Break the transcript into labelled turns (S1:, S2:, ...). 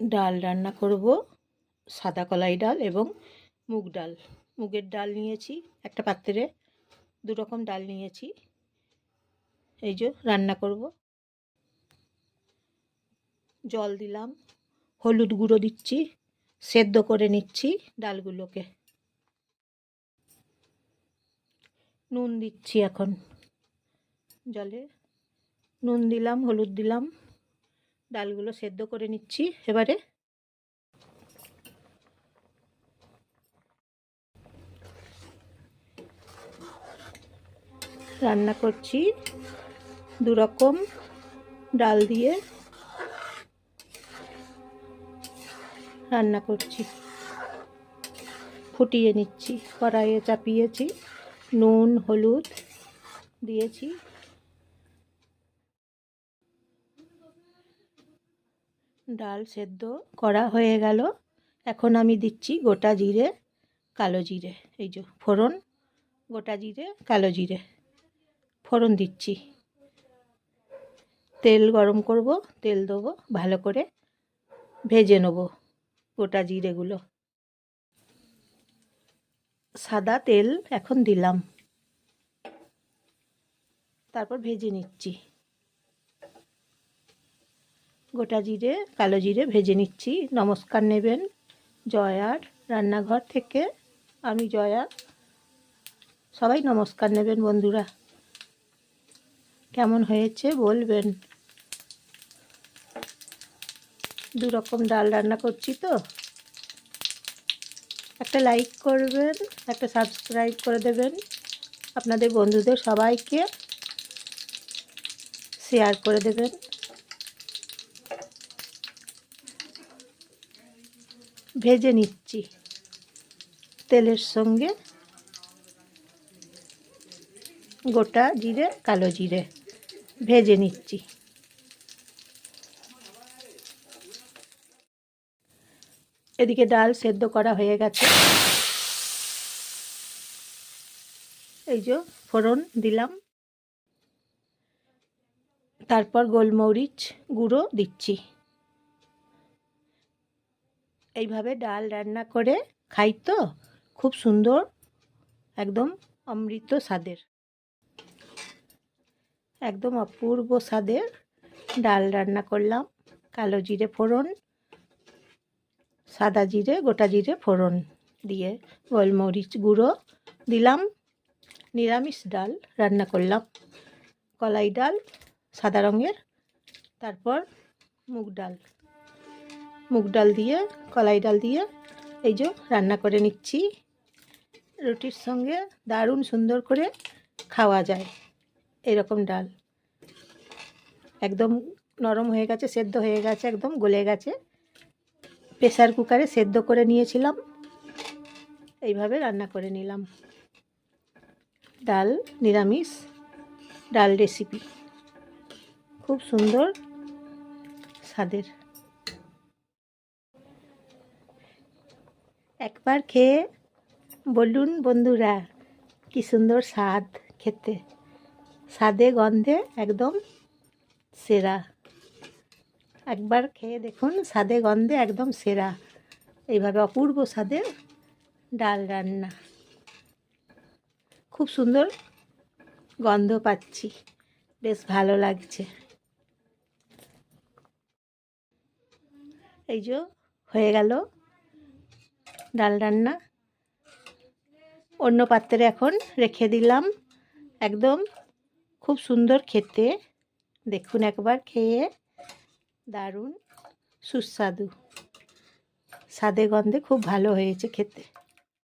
S1: ডাল রান্না করব। সাদা কলাই ডাল এবং মুগ ডাল। মুগের ডাল নিয়েছি, একটা পাত্রে দু রকম ডাল নিয়েছি। এই যে রান্না করব। জল দিলাম, হলুদ গুঁড়ো দিচ্ছি, সেদ্ধ করে নিচ্ছি ডালগুলোকে। নুন দিচ্ছি এখন। জলে নুন দিলাম, হলুদ দিলাম। ডালগুলো সেদ্ধ করে নিচ্ছি এবারে। রান্না করছি দু রকম ডাল দিয়ে। রান্না করছি। ফুটিয়ে নিচ্ছি, কড়াইয়ে চাপিয়েছি, নুন, হলুদ দিয়েছি। ডাল সেদ্ধ করা হয়ে গেল। এখন আমি দিচ্ছি গোটা জিরে, কালো জিরে। এই যে ফোড়ন, গোটা জিরে, কালো জিরে। ফোড়ন দিচ্ছি। তেল গরম করব, তেল দেবো, ভালো করে ভেজে নেব গোটা জিরেগুলো। সাদা তেল এখন দিলাম। তারপর ভেজে নিচ্ছি। গোটা জিরে, কালো জিরে ভেজে নিচ্ছি। নমস্কার নেবেন জয়ার রান্নাঘর থেকে। আমি জয়া। সবাই নমস্কার নেবেন বন্ধুরা। কেমন হয়েছে বলবেন? দু রকম ডাল রান্না করছি তো। একটা লাইক করবেন, একটা সাবস্ক্রাইব করে দেবেন। আপনাদের বন্ধুদের সবাইকে শেয়ার করে দেবেন। ভেজে নিচ্ছি তেলের সঙ্গে গোটা জিরে, কালো জিরে ভেজে নিচ্ছি। এদিকে ডাল সেদ্ধ করা হয়ে গেছে। এই যে ফোড়ন দিলাম। তারপর গোলমরিচ গুঁড়ো দিচ্ছি। এইভাবে ডাল রান্না করে খাই তো, খুব সুন্দর, একদম অমৃত স্বাদের। একদম অপূর্ব স্বাদের ডাল রান্না করলাম, কালো জিরে ফোড়ন, সাদা জিরে, গোটা জিরে ফোড়ন দিয়ে গোলমরিচ গুঁড়ো দিলাম, নিরামিষ ডাল রান্না করলাম। কলাই ডাল, সাদা রঙের, তারপর মুগ ডাল। মুগ ডাল দিয়ে, কলাই ডাল দিয়ে এই যে রান্না করে নিচ্ছি। রুটির সঙ্গে দারুণ সুন্দর করে খাওয়া যায় এরকম ডাল। একদম নরম হয়ে গেছে, সেদ্ধ হয়ে গেছে, একদম গলে গেছে। প্রেসার কুকারে সেদ্ধ করে নিয়েছিলাম। এইভাবে রান্না করে নিলাম। ডাল নিরামিষ, ডাল রেসিপি। খুব সুন্দর স্বাদের। একবার খেয়ে বলুন বন্ধুরা, কি সুন্দর স্বাদ খেতে। স্বাদে গন্ধে একদম সেরা। একবার খেয়ে দেখুন, স্বাদে গন্ধে একদম সেরা। এইভাবে অপূর্ব স্বাদের ডাল রান্না। খুব সুন্দর গন্ধ পাচ্ছি, বেশ ভালো লাগছে। এই যে হয়ে গেল ডাল রান্না। অন্য পাত্রে এখন রেখে দিলাম একদম খুব সুন্দর খেতে। দেখুন একবার খেয়ে দারুণ সুস্বাদু। স্বাদে গন্ধে খুব ভালো হয়েছে খেতে।